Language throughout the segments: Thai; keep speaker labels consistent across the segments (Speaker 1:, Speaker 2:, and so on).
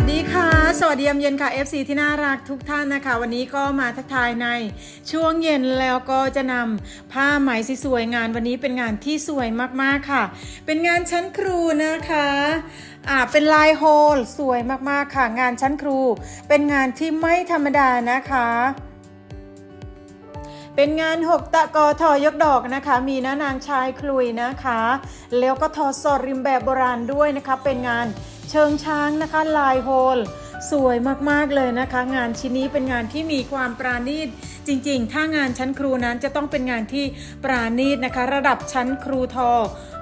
Speaker 1: วัสดีค่ะ สวัสดียามเย็นค่ะ FC ที่น่ารักทุกท่านนะคะ วันนี้ก็มาทักทายในช่วงเย็นแล้วก็จะนำผ้าไหมสวยงานวันนี้เป็นงานที่สวยมากๆค่ะ เป็นงานชั้นครูนะคะอ่าเป็นลายโฮลสวยมากๆค่ะ งานชั้นครู เป็นงานที่ไม่ธรรมดานะคะเป็นงาน 6 ตะกอทอยกดอกนะคะ มีน้านางชายคลุยนะคะ แล้วก็ทอสอดริมแบบโบราณด้วยนะคะ เป็นงาน เชิงช้างนะคะลายโฮล สวยมากๆเลยนะคะ งานชิ้นนี้เป็นงานที่มีความปราณีตจริง ๆ ถ้างานชั้นครูนั้นจะต้องเป็นงานที่ปราณีตนะคะ ระดับชั้นครูทอ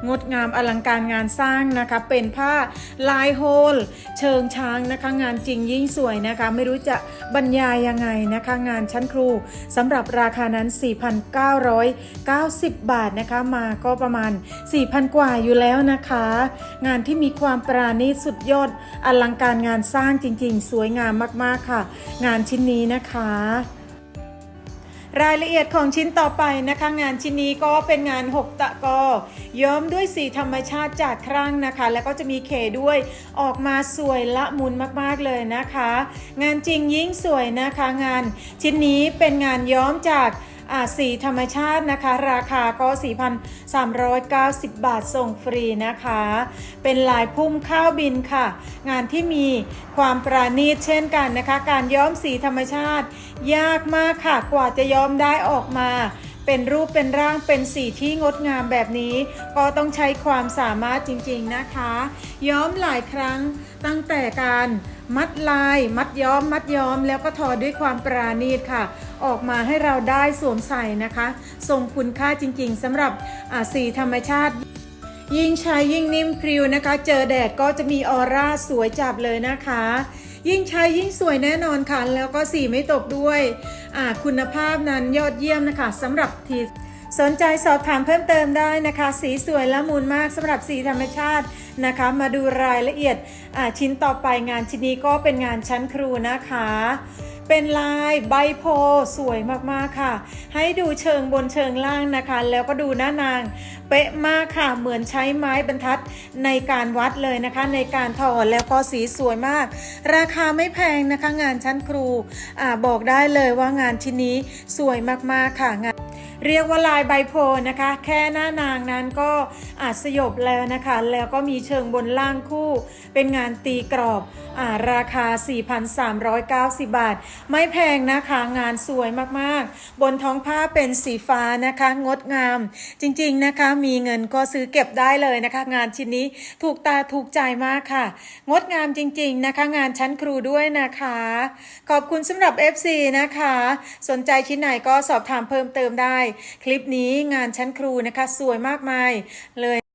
Speaker 1: งดงามอลังการงานสร้างนะคะ เป็นผ้าลายโฮลเชิงช้างนะคะ งานจริงยิ่งสวยนะคะ ไม่รู้จะบรรยายยังไงนะคะ งานชั้นครูสำหรับราคานั้น 4,990 บาทนะคะ มาก็ประมาณ 4,000 กว่าอยู่แล้วนะคะ งานที่มีความปราณีตสุดยอดอลังการงานสร้างจริงๆ สวยงามมากๆค่ะ งานชิ้นนี้นะคะรายละเอียดของชิ้นต่อไปนะคะ งานชิ้นนี้ก็เป็นงาน 6 ตะกอย้อมด้วยสีธรรมชาติจากครั่งนะคะ แล้วก็จะมีเคด้วยออกมาสวยละมุนมากๆเลยนะคะ งานจริงยิ่งสวยนะคะงาน ชิ้นนี้เป็นงานย้อมจาก สีธรรมชาตินะคะ ราคาก็ 4,390 บาทส่งฟรีนะคะ เป็นลายพุ่มข้าวบินค่ะ งานที่มีความประณีตเช่นกันนะคะ การย้อมสีธรรมชาติ ยากมากค่ะกว่าจะย้อมได้ออกมาเป็นรูปเป็นร่างเป็นสีที่งดงามแบบนี้ ก็ต้องใช้ความสามารถจริงๆนะคะ ย้อมหลายครั้งตั้งแต่การ มัดลาย มัดย้อม มัดย้อม แล้วก็ทอด้วยความปราณีตค่ะ ออกมาให้เราได้สวมใส่นะคะทรงคุณค่าจริงๆสำหรับสีธรรมชาติ ยิ่งใช้ยิ่งนิ่มพริ้วนะคะ เจอแดดก็จะมีออร่าสวยจับเลยนะคะยิ่งใช้ยิ่งสวยแน่นอนค่ะ แล้วก็สีไม่ตกด้วย คุณภาพนั้นยอดเยี่ยมนะคะสำหรับที สนใจสอบถามเพิ่มเติมได้นะคะ สีสวยละมุนมากสำหรับสีธรรมชาตินะคะ มาดูรายละเอียดชิ้นต่อไปงานชิ้นนี้ก็เป็นงานชั้นครูนะคะ เป็นลายใบโพสวยมากๆค่ะ ให้ดูเชิงบนเชิงล่างนะคะ แล้วก็ดูหน้านาง เป๊ะมากค่ะเหมือนใช้ไม้บรรทัดในการวัดเลยนะคะ ในการถอดแล้วก็สีสวยมาก ราคาไม่แพงนะคะ งานชั้นครูอบอกได้เลยว่างานชิ้นนี้สวยมากๆค่ะงาน เรียกว่าลายใบโพนะคะ แค่หน้านางนั้นก็อาจสยบแล้วนะคะ แล้วก็มีเชิงบนล่างคู่ เป็นงานตีกรอบอาราคา 4,390 บาท ไม่แพงนะคะงานสวยมากๆ บนท้องผ้าเป็นสีฟ้านะคะ งดงาม จริงๆนะคะ มีเงินก็ซื้อเก็บได้เลยนะคะ งานชิ้นนี้ถูกตาถูกใจมากค่ะ งดงามจริงๆนะคะ งานชั้นครูด้วยนะคะ ขอบคุณสำหรับ FC นะคะ สนใจชิ้นไหนก็สอบถามเพิ่มเติมได้คลิปนี้งานชั้นครูนะคะ สวยมากมายเลย